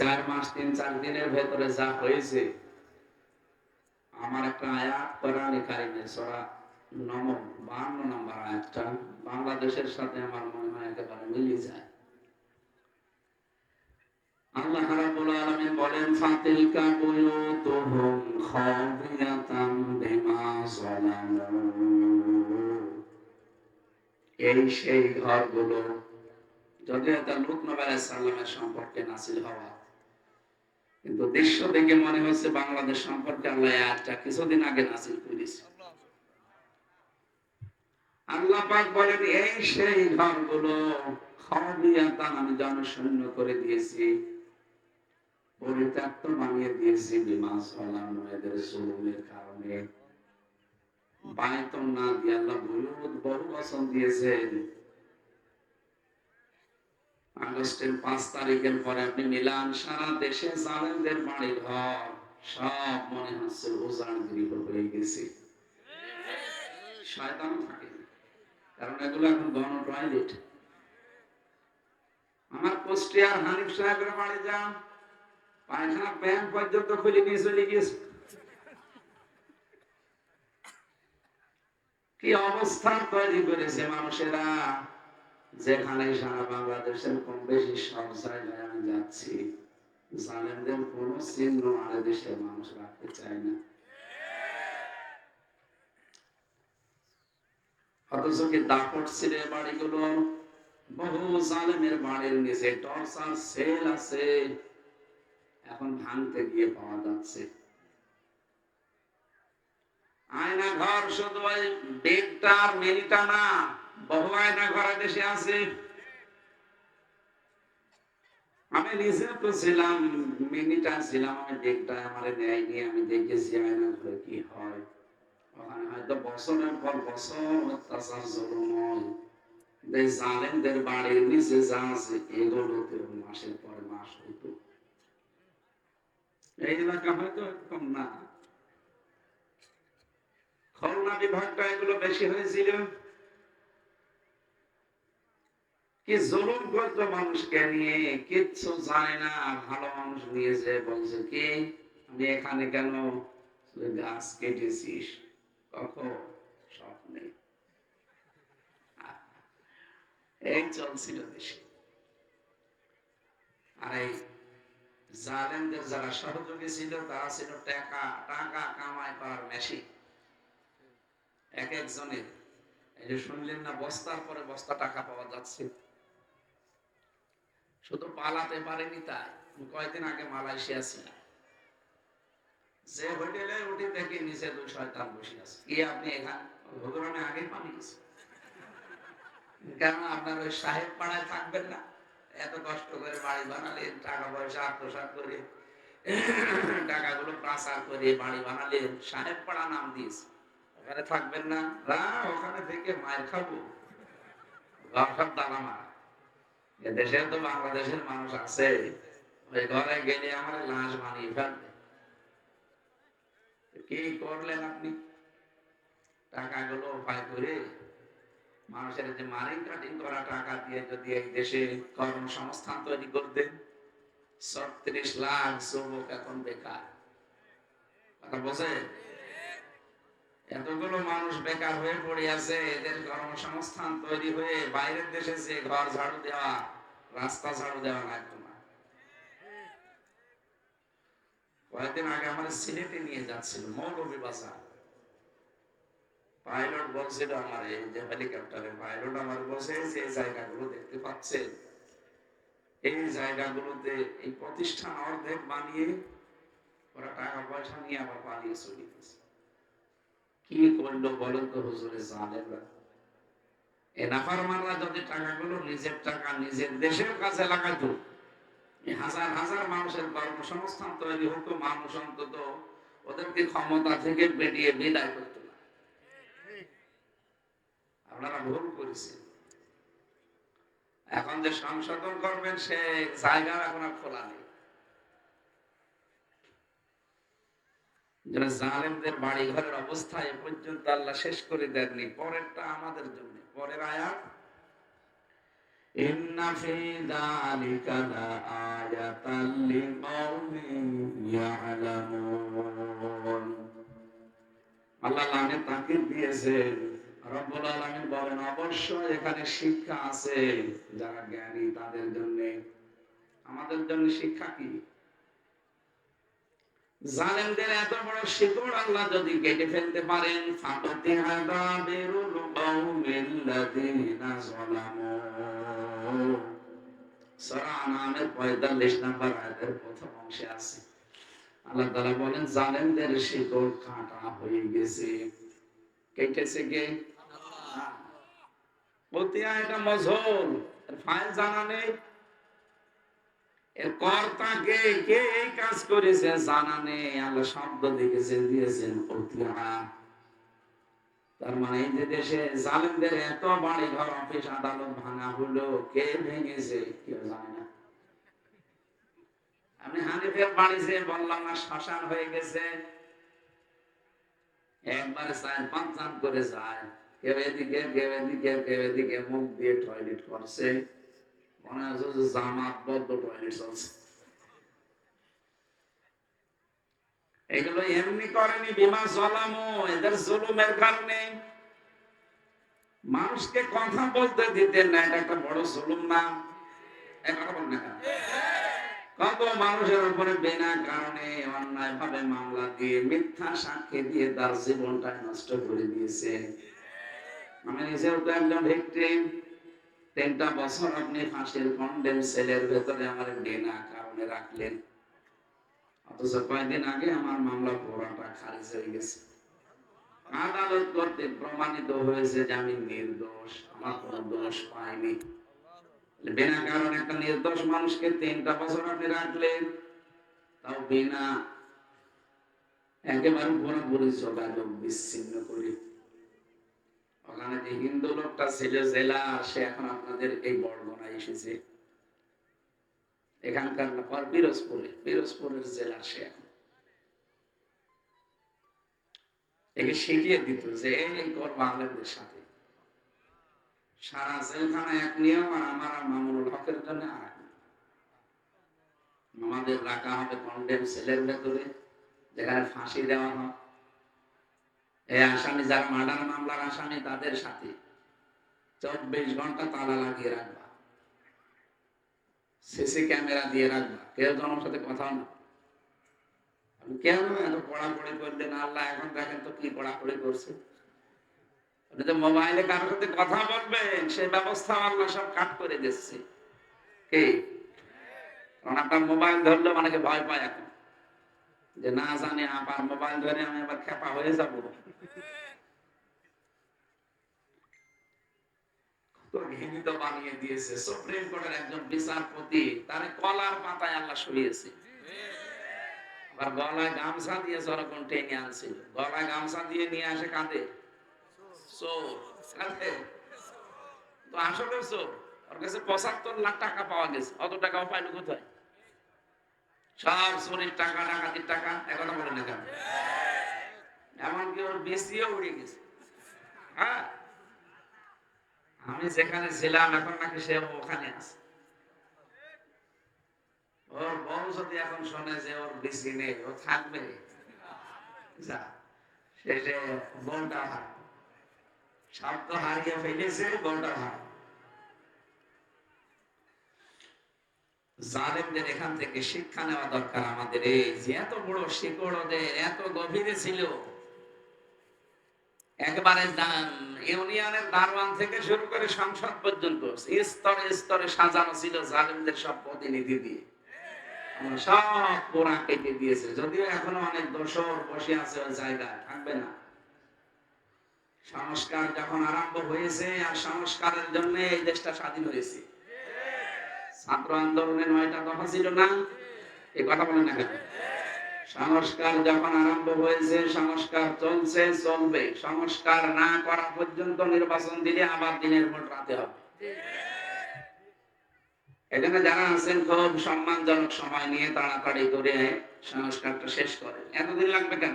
চার মাস, তিন, চার দিনের ভেতরে যা হয়েছে, আমার একটা আয়াত কোরআনে কারিমে, সরা নম বান্ন নম্বর আয়াতটা বাংলাদেশের সাথে আমার মনে হয় একেবারে মিলে যায়। আল্লাহ রাব্বুল আলামিন বলেন বুয়ুতুহুম বিমা এই সেই ঘরগুলো যদিও এটা নবী সম্পর্কে নাসিল হওয়া। কিন্তু দৃশ্য দেখে মনে বাংলাদেশ সম্পর্কে আল্লাহ কিছুদিন আগে নাসিল করেছে আল্লাহ পাক বলেন, এই সেই ঘরগুলো আমি জনশূন্য করে দিয়েছি। পরিত্যক্ত বানিয়ে দিয়েছি বিমা সালাম এদের জুলুমের কারণে। বায়তন না দিয়ে আল্লাহ বহু বছর দিয়েছেন। আগস্টের পাঁচ তারিখের পরে আপনি মিলান সারা দেশে জালেমদের বাড়ি ঘর, সব মনে হচ্ছে উজান গৃহ হয়ে গেছে। থাকে, কারণ এগুলো এখন গণ আমার কুষ্টিয়ার হানিফ সাহেবের বাড়ি যান, পায়খানা পর্যন্ত খুলে নিয়ে চলে কি অবস্থা তৈরি করেছে মানুষেরা? যেখানে সারা বাংলাদেশের কম বেশি সব জায়গায় আমি যাচ্ছি, জালেমদের কোন চিহ্ন আর দেশের মানুষ রাখতে চায় না। অথচ কি দাপট বাড়িগুলো বহু জালেমের বাড়ির নিচে, টর্চার সেল আছে, এখন ভাঙতে গিয়ে পাওয়া যাচ্ছে। আয়না ঘর শুধু ওই বেডটা আর মিনিটা না বহু আয়না দেশে আছে। আমি নিজে তো ছিলাম, মিনিটা ছিলাম, আমি দেখটা আমার আমি দেখেছি আয়না ঘরে কি হয়। ওখানে হয়তো বছরের পর বছর অত্যাচার জুলুম জালেমদের বাড়ির নিচে যা আছে এগুলোতে মাসের পর মাস হইতো। এই এলাকা হয়তো এরকম না। খুলনা বিভাগটা এগুলো বেশি হয়েছিল। কি জুলুম করতো মানুষকে নিয়ে কিচ্ছু জানে না, ভালো মানুষ নিয়েছে, বলছে কি, আমি এখানে কেন গাছ কেটেছিস কখন স্বপ্নে এই চলছিল দেশে। আর এই জালেমদের যারা সহযোগী ছিল, তারা ছিল টাকা টাকা কামাই করার মেশিন এক একজনের, এই যে শুনলেন না, বস্তার পরে বস্তা টাকা পাওয়া যাচ্ছে। শুধু পালাতে পারেনি তাই। কয়েকদিন আগে মালয়েশিয়া ছিলাম। যে হোটেলে উঠে দেখি নিচে দুই শয়তান বসে আছে। কি আপনি এখানে? ভগবানে আগে পানি গেছে কেন আপনার ওই সাহেব পাড়ায় থাকবেন না? এত কষ্ট করে বাড়ি বানালেন, টাকা পয়সা আত্মসাত করে, টাকাগুলো পাচার করে বাড়ি বানালেন। সাহেব পাড়া নাম দিয়েছে। ওখানে থাকবেন না? ওখানে থেকে মায়ের খাব। দানা মারা দেশে তো বাংলাদেশের মানুষ আছে। ওই ঘরে গেলে আমার লাশ বানিয়ে ফেলবে। কি করলেন আপনি? টাকাগুলো উপায় করে মানুষের যে মারিং কাটিং করা টাকা দিয়ে যদি এই দেশে কর্মসংস্থান তৈরি করতেন ছত্রিশ লাখ যুবক এখন বেকার। কথা বোঝে এতগুলো মানুষ বেকার হয়ে পড়ে আছে, এদের কর্মসংস্থান তৈরি হয়ে বাইরের দেশে যে ঘর ঝাড়ু দেওয়া, রাস্তা ঝাড়ু দেওয়া লাগতো না কয়েকদিন আগে আমার সিলেটে নিয়ে যাচ্ছিল, মৌলভী পাইলট বলছিল আমার এই যে পাইলট আমার বসে যে জায়গাগুলো দেখতে পাচ্ছে, এই জায়গাগুলোতে এই প্রতিষ্ঠান অর্ধেক বানিয়ে ওরা টাকা পয়সা নিয়ে আবার পালিয়ে চলে কি করল বলেন তো হুজুরে জানেনরা? এ নাফারমানরা যদি টাকাগুলো নিজের টাকা নিজের দেশের কাছে লাগাতো হাজার হাজার মানুষের কর্মসংস্থান তৈরি হতো, মানুষ অন্তত ওদেরকে ক্ষমতা থেকে বেরিয়ে বিদায় করতো। না আপনারা ভুল করেছেন। এখন যে সংশোধন করবেন, সে জায়গা এখন আর খোলা নেই। যারা জালেমদের বাড়ি ঘরের অবস্থা এ পর্যন্ত আল্লাহ শেষ করে দেননি। পরেরটা আমাদের জন্য। পরের আয়া ইন্না ফি যালিকা ইয়ালামুন। আল্লাহ দিয়েছেন। রব্বুল আলামিন বলেন এখানে শিক্ষা আছে। যারা জ্ঞানী তাদের জন্য। আমাদের জন্য শিক্ষা কি? জালেমদের এত বড় শিকড় আল্লাহ যদি কেটে ফেলতে পারেন ফাতিহা দাবিরুল কওমিল লাযিনা যালামু। সূরা আনামের 45 নম্বর আয়াতের প্রথম অংশে আছে। আল্লাহ তাআলা বলেন হয়ে গেছে। কেটেছে কে? ফাইল জানা নেই। এর কর্তা কে কে এই কাজ করেছে জানা নেই আল্লাহ শব্দ দেখেছেন দিয়েছেন তার মানে এই যে দেশে জালেমদের এত বাড়ি ঘর অফিস আদালত ভাঙা হলো কে ভেঙেছে কেউ জানে না। আমি হানিফের বাড়িতে বললাম না শ্মশান হয়ে গেছে। একবার চার পাঁচ করে যায় কেউ এদিকে কেউ এদিকে কেউ এদিকে মুখ দিয়ে টয়লেট করছে। এগুলো এমনি করেনি, বিমা জলামো, এদের জুলুমের কারণে। মানুষকে কথা বলতে দিতেন না, এটা একটা বড় জুলুম না। না কত মানুষের উপরে বিনা কারণে অন্যায় ভাবে মামলা দিয়ে, মিথ্যা সাক্ষী দিয়ে তার জীবনটা নষ্ট করে দিয়েছে। আমি নিজেও তো একজন ভিক্টিম তিনটা বছর আপনি ফাঁসির কন্ডেম সেলের ভেতরে আমার বিনা কারণে রাখলেন। অথচ কয়েকদিন আগে আমার মামলা পুরোটা খারিজ হয়ে গেছে। আদালত করতে প্রমাণিত হয়েছে যে আমি নির্দোষ, আমার কোনো দোষ পাইনি। বিনা কারণে একটা নির্দোষ মানুষকে তিনটা বছর আপনি রাখলেন, তাও বিনা একেবারে পুরোপুরি যোগাযোগ বিচ্ছিন্ন করে। ওখানে যে হিন্দু লোকটা ছিল জেলা, সে এখন আপনাদের এই বরগনা এসেছে। এখানকার না পিরোজপুরে, পিরোজপুরের জেলা সে এখন। একে শিখিয়ে দিত যে, এই কর সাথে। সারা জেলখানা এক নিয়ম, আর আমার আর হকের জন্য আর। আমাদের রাখা হবে কন্ডেম সেলের ভেতরে, যেখানে ফাঁসি দেওয়া হয়। এই আসামি যারা মার্ডার মামলার আসামি তাদের সাথে চব্বিশ ঘণ্টা তালা লাগিয়ে রাখবা। সিসি ক্যামেরা দিয়ে রাখবা। কেউ জনের সাথে না। কেন এত পড়াপড়ি করলেন? আল্লাহ এখন দেখেন তো কি পড়াপড়ি করছে। আপনি তো মোবাইলে কারোর সাথে কথা বলবেন সেই ব্যবস্থা আল্লাহ সব কাট করে দিচ্ছে। কে? কারণ আপনার মোবাইল ধরলে অনেকে ভয় পায় এখন। যে না জানি, আবার মোবাইল ধরে আমি আবার খেপা হয়ে যাব। গলায় গামছা দিয়ে গলায় গামছা দিয়ে নিয়ে আসে তো আসলে পঁচাত্তর লাখ টাকা পাওয়া গেছে। অত টাকাও পাইলো কোথায় সব চোরের টাকা, ডাকাতির টাকা একথা বলে না এমনকি ওর বেশিও উড়ে গেছে। হ্যাঁ? আমি যেখানে ছিলাম, এখন নাকি সে ওখানে আছে। ওর বউ যদি এখন শোনে যে ওর বেশি নেই, ও থাকবে। যা শেষে বউটা হার সব তো হারিয়ে ফেলেছে, বউটা হার জালেমদের এখান থেকে শিক্ষা নেওয়া দরকার আমাদের। এই যে এত বড় শিকড় ওদের এত গভীরে ছিল। একবারে ইউনিয়নের দারওয়ান থেকে শুরু করে সংসদ পর্যন্ত স্তরে স্তরে সাজানো ছিল জালেমদের সব প্রতিনিধি দিয়ে। সব পোড়া কেটে দিয়েছে, যদিও এখনও অনেক দোষর বসে আছে ওই জায়গায়, থাকবে না। সংস্কার যখন আরম্ভ হয়েছে, আর সংস্কারের জন্য এই দেশটা স্বাধীন হয়েছে। ছাত্র আন্দোলনের নয়টা দফা ছিল না? এই কথা বলেন না সংস্কার যখন আরম্ভ হয়েছে, সংস্কার চলছে, চলবে। সংস্কার না করা পর্যন্ত নির্বাচন দিলে আবার দিনের ভোট রাতে হবে। এখানে যারা আছেন, খুব সম্মানজনক সময় নিয়ে তাড়াতাড়ি করে সংস্কারটা শেষ করে এতদিন লাগবে কেন?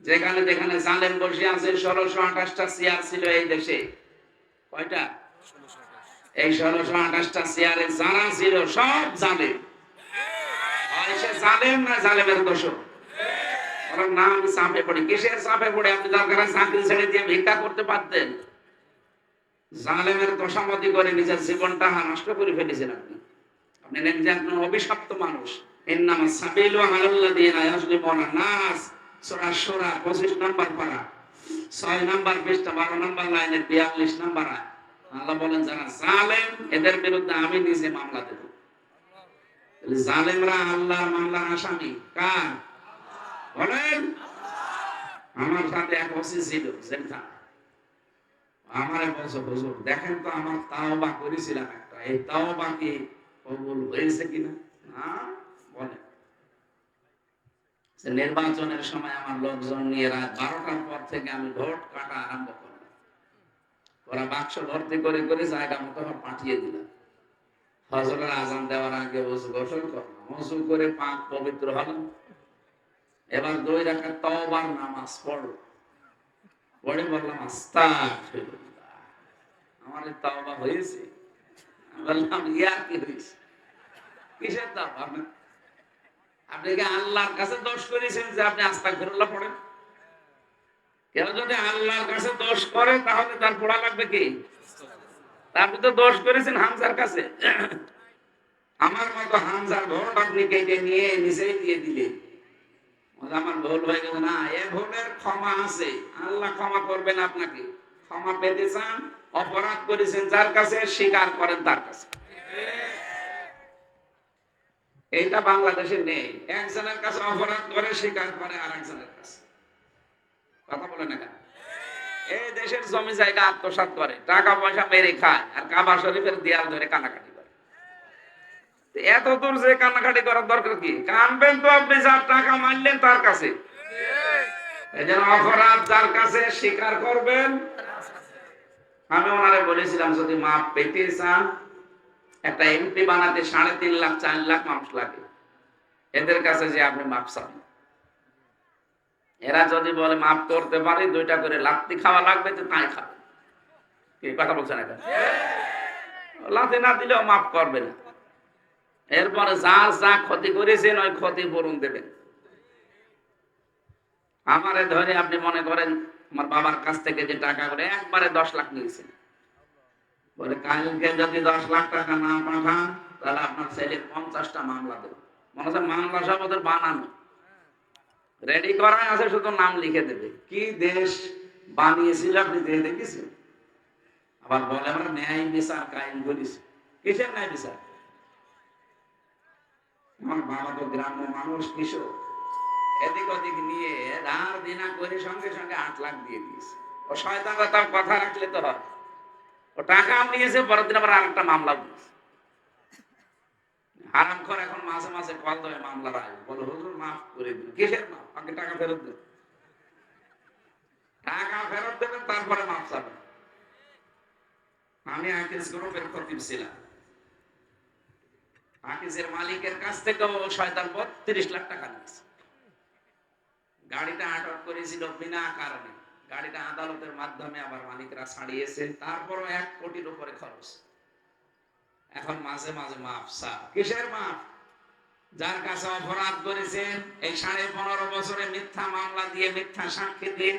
যেখানে যেখানে জালেম বসে আছে, ষোলোশো আঠাশটা চেয়ার ছিল এই দেশে। কয়টা? এই ষোলোশো আঠাশটা চেয়ারে যারা ছিল সব জানে না জালেমের না দিয়ে করে নিজের জীবনটা নষ্ট করে ফেলেছেন আপনি। অভিশপ্ত মানুষ। এর নাম সূরা 25 নাম্বার 6 নাম্বার পৃষ্ঠা 12 নাম্বার লাইনের 42 নাম্বার আয়াত আল্লাহ বলেন, যারা জালেম, এদের বিরুদ্ধে আমি নিজে মামলা দেব। জালেমরা আল্লাহর মামলার আসামি। কার? বলেন, আমার সাথে এক ওসি ছিল জেলখানা আমারে বলছো হুজুর, দেখেন তো আমার তাওবা করেছিলাম একটা। এই তাওবা কি কবুল হয়েছে কিনা? না বলে নির্বাচনের সময় আমার লোকজন নিয়ে রাত বারোটার পর থেকে আমি ভোট কাটা আরম্ভ করলাম। ওরা বাক্স ভর্তি করে করে জায়গা মতো পাঠিয়ে দিলাম ফজলের আজান দেওয়ার আগে ওজু গোসল করলাম ওজু করে পাক পবিত্র হলাম এবার দুই রাখা তবার নামাজ পড়ল। পড়ে বললাম আস্তা আমার তাওবা হয়েছে। বললাম, ইয়া কি হয়েছে? কিসের তাওবা? আপনি কি আল্লাহর কাছে দোষ করেছেন যে আপনি আস্তাগফিরুল্লাহ পড়েন? কেউ যদি আল্লাহর কাছে দোষ করে তাহলে তার পড়া লাগবে কি? আপনি তো দোষ করেছেন হামজার কাছে। আমার মতো হামজার ভোট আপনি কেটে নিয়ে নিচেই দিয়ে বলে, আমার ভুল হয়ে গেছে না এ ভুলের ক্ষমা আছে। আল্লাহ ক্ষমা করবেন আপনাকে। ক্ষমা পেতে চান অপরাধ করেছেন যার কাছে স্বীকার করেন তার কাছে। এইটা বাংলাদেশে নেই। একজনের কাছে অপরাধ করে স্বীকার করে আর একজনের কাছে। কথা বলে না এই দেশের জমি জায়গা আত্মসাৎ করে, টাকা পয়সা মেরে খায়, আর কাবা শরীফের দেয়াল ধরে কানাকাটি করে। এত দূর যে কান্নাকাটি করার দরকার কি? কানবেন তো আপনি, যার টাকা মারলেন তার কাছে। অপরাধ যার কাছে, স্বীকার করবেন। আমি ওনারে বলেছিলাম, যদি মাপ পেতে চান, একটা এমপি বানাতে সাড়ে তিন লাখ, চার লাখ মানুষ লাগে। এদের কাছে যে আপনি মাপ চান। এরা যদি বলে মাপ করতে পারে দুইটা করে লাত্তি খাওয়া লাগবে তো তাই খাবে। কি কথা বলছেন এখন লাথি না দিলেও মাপ করবে না। এরপরে যার যা ক্ষতি করেছেন ওই ক্ষতি পূরণ দেবেন। আমারে ধরে আপনি মনে করেন আমার বাবার কাছ থেকে যে টাকা করে একবারে দশ লাখ নিয়েছেন। বলে কালকে যদি দশ লাখ টাকা না পাঠান তাহলে আপনার ছেলে পঞ্চাশটা মামলা দেবে। মনে হচ্ছে মামলা সব ওদের বানানো। রেডি করা আছে, শুধু নাম লিখে দেবে। কি দেশ বানিয়েছিল আপনি দিয়ে দেখেছেন? আবার বলে আমরা ন্যায় বিচার কায়েম করেছি। কিসের ন্যায় বিচার? আমার বাবা তো গ্রাম্য মানুষ, কৃষক। এদিক ওদিক নিয়ে ধার দিনা করে সঙ্গে সঙ্গে আট লাখ দিয়ে দিয়েছে। ও শয়তান কথা রাখলে তো হয়। ও টাকা নিয়েছে পরের দিন আবার আরেকটা মামলা দিয়েছে। হারাম খর এখন মাঝে মাঝে কল দেবে মামলা রায়। বলো, হুজুর, মাফ করে দিন। কিসের মাফ আগে টাকা ফেরত দেন। টাকা ফেরত দেবেন, তারপরে মাফ চাবেন। আমি আকিস গ্রুপের খতিব ছিলাম। আকিসের মালিকের কাছ থেকে শয়তান লাখ টাকা নিয়েছে। গাড়িটা আটক করেছিল বিনা কারণে। গাড়িটা আদালতের মাধ্যমে আবার মালিকরা ছাড়িয়েছে। তারপরও এক কোটির উপরে খরচ। এখন মাঝে মাঝে মাফ সাপ কিসের মাফ? যার কাছে অপরাধ করেছেন এই সাড়ে পনেরো বছরে মিথ্যা মামলা দিয়ে মিথ্যা সাক্ষী দিন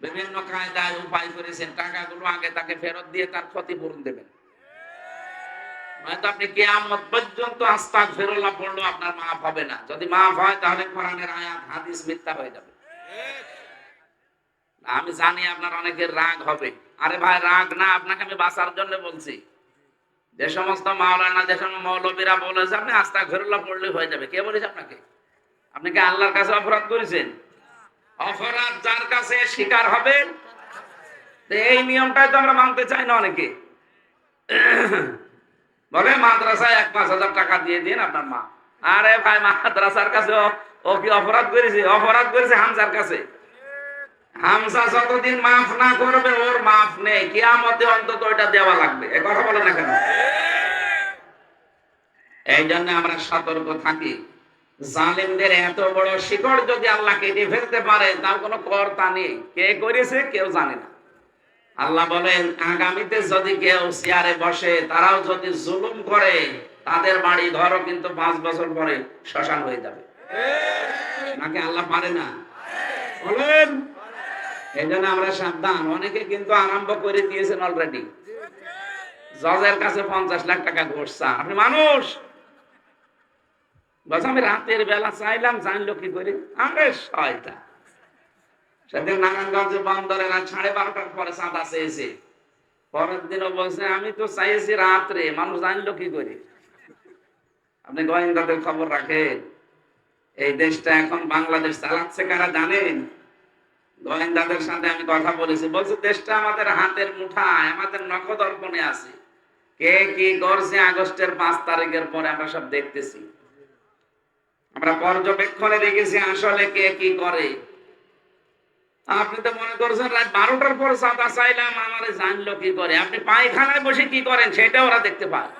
বিভিন্ন কায়দায় উপায় করেছেন টাকাগুলো আগে তাকে ফেরত দিয়ে তার ক্ষতিপূরণ দেবেন। হয়তো আপনি কেয়ামত পর্যন্ত আস্তাক ফেরোল্লাহ পড়লেও আপনার মাফ হবে না। যদি মাফ হয় তাহলে কোরআনের আয়াত হাদিস মিথ্যা হয়ে যাবে। আমি জানি আপনার অনেকের রাগ হবে। আরে ভাই রাগ না আপনাকে আমি বাঁচার জন্য বলছি। যে সমস্ত মাওলানা যে সমস্ত মৌলবীরা বলেছে আপনি আস্তা ফেরুল্লাহ পড়লে হয়ে যাবে। কে বলেছে আপনাকে? আপনি কি আল্লাহর কাছে অপরাধ করেছেন? অপরাধ যার কাছে স্বীকার হবে এই নিয়মটাই তো আমরা মানতে চাই না অনেকে। বলে, মাদ্রাসায় এক পাঁচ হাজার টাকা দিয়ে দিন আপনার মা। আরে ভাই, মাদ্রাসার কাছে ও কি অপরাধ করেছে? অপরাধ করেছে হামজার কাছে। হামসা যতদিন মাফ না করবে, ওর মাফ নেই। কিয়ামতে অন্তত ওইটা দেওয়া লাগবে। এ কথা বলে না কেন? এই জন্য আমরা সতর্ক থাকি। জালেমদের এত বড় শিকড় যদি আল্লাহ কেটে ফেলতে পারে, তার কোনো কর্তা নেই। কে করেছে কেউ জানে না। আল্লাহ বলেন, আগামীতে যদি কেউ চেয়ারে বসে, তারাও যদি জুলুম করে, তাদের বাড়ি ঘরও কিন্তু পাঁচ বছর পরে শ্মশান হয়ে যাবে। নাকি আল্লাহ পারে না? বলেন। এই জন্য আমরা সাবধান। অনেকে কিন্তু আরম্ভ করে দিয়েছেন অলরেডি জজের কাছে পঞ্চাশ লাখ টাকা চান আপনি মানুষ। বলছে, আমি রাতের বেলা চাইলাম, জানলো কি করে? আরে শয়তা সেদিন নারায়ণগঞ্জে বন্দরে রাত সাড়ে বারোটার পরে চাঁদা চেয়েছে। পরের দিনও বলছে, আমি তো চাইছি রাত্রে, মানুষ জানলো কি করে? আপনি গোয়েন্দাদের খবর রাখেন। এই দেশটা এখন বাংলাদেশ চালাচ্ছে, কারা জানেন? গোয়েন্দাদের সাথে আমি কথা বলেছি। বলছে, দেশটা আমাদের হাতের মুঠায়, আমাদের নখদর্পণে আছে। কে কি করছে আগস্টের পাঁচ তারিখের পরে আমরা সব দেখতেছি। আমরা পর্যবেক্ষণে দেখেছি আসলে কে কি করে। আপনি তো মনে করছেন রাত বারোটার পরে চাঁদা চাইলাম আমারে জানলো কি করে। আপনি পায়খানায় বসে কি করেন সেটা ওরা দেখতে পায়।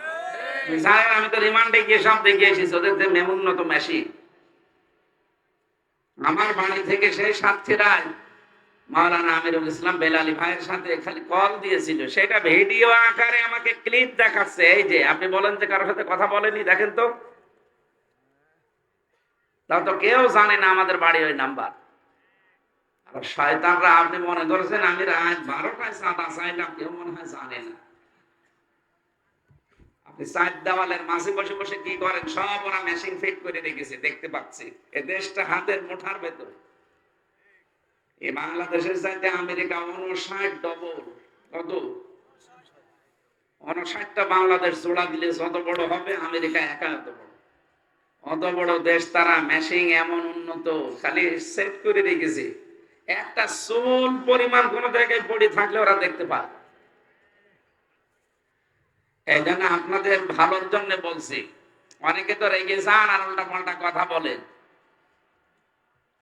স্যার আমি তো রিমান্ডে গিয়ে সব দেখে এসেছি ওদের মেমুন্নত মেশিন। আমার বাড়ি থেকে সেই সাতক্ষীরায় মাওলানা আমিরুল ইসলাম বেলালি ভাইয়ের সাথে খালি কল দিয়েছিল। সেটা ভিডিও আকারে আমাকে ক্লিপ দেখাচ্ছে। এই যে, আপনি বলেন যে কারোর সাথে কথা বলেনি, দেখেন তো। তাও তো কেউ জানে না আমাদের বাড়ি ওই নাম্বার। আর শয়তানরা, আপনি মনে করছেন আমি রাত বারোটায় চাঁদা চাইলাম কেউ মনে হয় জানে না। আপনি চার দেওয়ালের মাঝে বসে বসে কি করেন? সব ওরা মেশিন ফিট করে রেখেছে, দেখতে পাচ্ছি। এ দেশটা হাতের মুঠার ভেতর। এই বাংলাদেশের চাইতে আমেরিকা উনষাট ডবল কত? উনষাটটা বাংলাদেশ জোড়া দিলে যত বড় হবে, আমেরিকা একা এত বড় অত বড় দেশ তারা মেশিং এমন উন্নত, খালি সেট করে রেখেছে। একটা সোল পরিমাণ কোন জায়গায় পড়ে থাকলে ওরা দেখতে পায়। এই জন্য আপনাদের ভালোর জন্য বলছি, অনেকে তো রেগে যান আর উল্টা পাল্টা কথা বলেন।